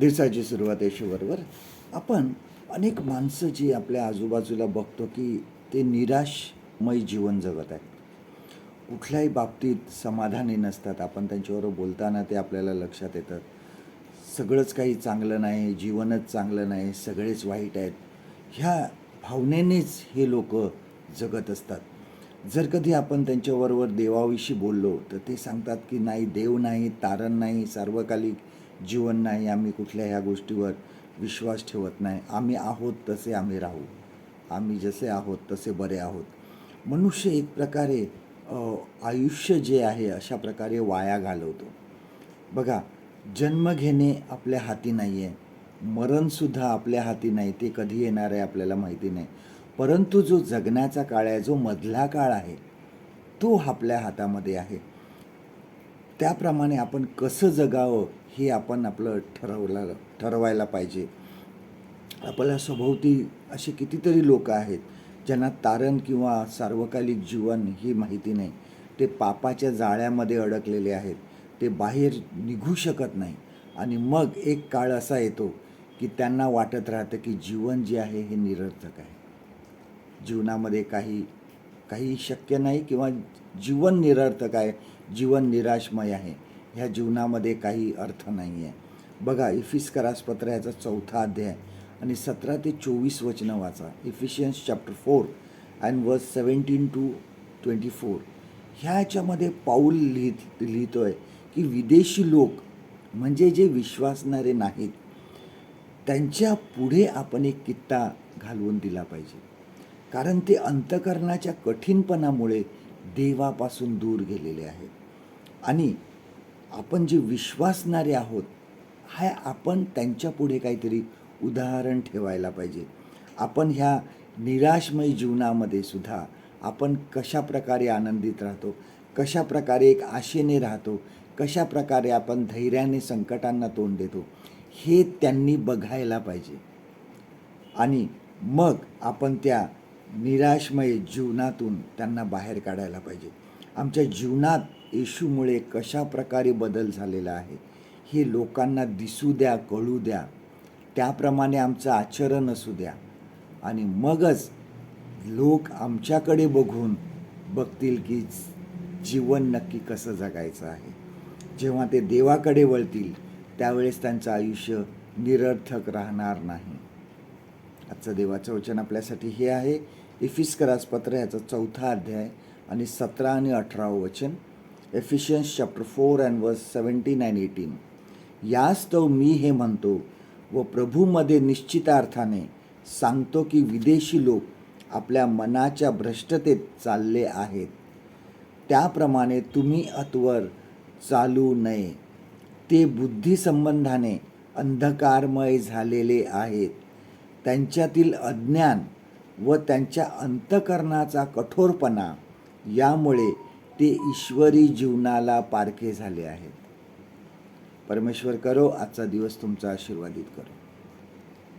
दिवसाची सुरुवात येशूबरोबर बरोबर आपण अनेक माणसं जी आपल्या आजूबाजूला बघतो की ते निराशमय जीवन जगत आहेत. कुठल्याही बाबतीत समाधानी नसतात. आपण त्यांच्याबरोबर बोलताना ते आपल्याला लक्षात येतं सगळंच काही चांगलं नाही जीवनच चांगलं नाही सगळेच वाईट आहेत. ह्या भावनेनेच हे लोक जगत असतात. जर कधी आपण त्यांच्याबरोबर देवाविषयी बोललो तर ते सांगतात की नाही देव नाही तारण नाही सार्वकालिक जीवन नाही आम्ही कुठल्या ह्या गोष्टीवर विश्वास ठेवत नाही. आम्ही आहोत तसे आम्ही राहू. आम्ही जसे आहोत तसे बरे आहोत. मनुष्य एक प्रकारे आयुष्य जे आहे अशा प्रकारे वाया घालवतो. बघा जन्म घेणे आपल्या हाती नाही आहे मरणसुद्धा आपल्या हाती नाही. ते कधी येणार आहे आपल्याला माहिती नाही. परंतु जो जगण्याचा काळ आहे जो मधला काळ आहे तो आपल्या हातामध्ये आहे. त्याप्रमाणे आपण कसं जगावं हे आपण आपलं ठरवला ठरवायला पाहिजे. आपल्या सभोवती असे कितीतरी लोक आहेत ज्यांना तारण किंवा सार्वकालिक जीवन ही माहिती नाही. ते पापाच्या जाळ्यामध्ये अडकलेले आहेत. ते बाहेर निघू शकत नाही. आणि मग एक काळ असा येतो की त्यांना वाटत राहतं की जीवन जे आहे हे निरर्थक आहे. जीवनामध्ये काही काही शक्य नाही किंवा जीवन निरर्थक आहे जीवन निराशमय आहे ह्या जीवनामध्ये काही अर्थ नाही आहे बघा इफिस्करास पत्र याचा चौथा अध्याय आणि सतरा ते चोवीस वचनं वाचा. Ephesians chapter four and verse seventeen to twenty four. ह्याच्यामध्ये पाऊल लिहित लिहितो आहे की विदेशी लोक म्हणजे जे विश्वासणारे नाहीत त्यांच्या पुढे आपण एक कित्ता घालवून दिला पाहिजे. कारण ते अंतकरणाच्या कठीणपणामुळे देवापासून दूर गेलेले आहेत. आणि आपण जे विश्वासणारे आहोत हा आपण त्यांच्यापुढे काहीतरी उदाहरण ठेवायला पाहिजे. आपण ह्या निराशमय जीवनामध्ये सुद्धा आपण कशा प्रकारे आनंदित राहतो कशा प्रकारे एक आशेने राहतो कशा प्रकारे आपण धैर्याने संकटांना तोंड देतो हे त्यांनी बघायला पाहिजे. आणि मग आपण त्या निराशमय जीवनातून त्यांना बाहेर काढायला पाहिजे. आमच्या जीवनात येशूमुळे कशा प्रकारे बदल झालेला आहे हे लोकांना दिसू द्या कळू द्या. त्याप्रमाणे आमचं आचरण असू द्या. आणि मगच लोक आमच्याकडे बघून बघतील की जीवन नक्की कसं जगायचं आहे. जेव्हा ते देवाकडे वळतील त्यावेळेस त्यांचं आयुष्य निरर्थक राहणार नाही. आजचं देवाचं वचन आपल्यासाठी हे आहे. इफिस्कराज पत्र ह्याचा चौथा अध्याय आणि सतरा आणि अठरावं वचन. Ephesians chapter four and verse seventeen and eighteen यास्तव मी हे म्हणतो व प्रभूमध्ये निश्चितार्थाने सांगतो की विदेशी लोक आपल्या मनाच्या भ्रष्टतेत चालले आहेत. त्याप्रमाणे तुम्ही अतवर चालू नये. ते बुद्धिसंबंधाने अंधकारमय झालेले आहेत. त्यांच्यातील अज्ञान व त्यांच्या अंतकरणाचा कठोरपणा यामुळे ते ईश्वरी जीवनाला पारखे झाले आहेत. परमेश्वर करो आजचा दिवस तुमचा आशीर्वादित करो.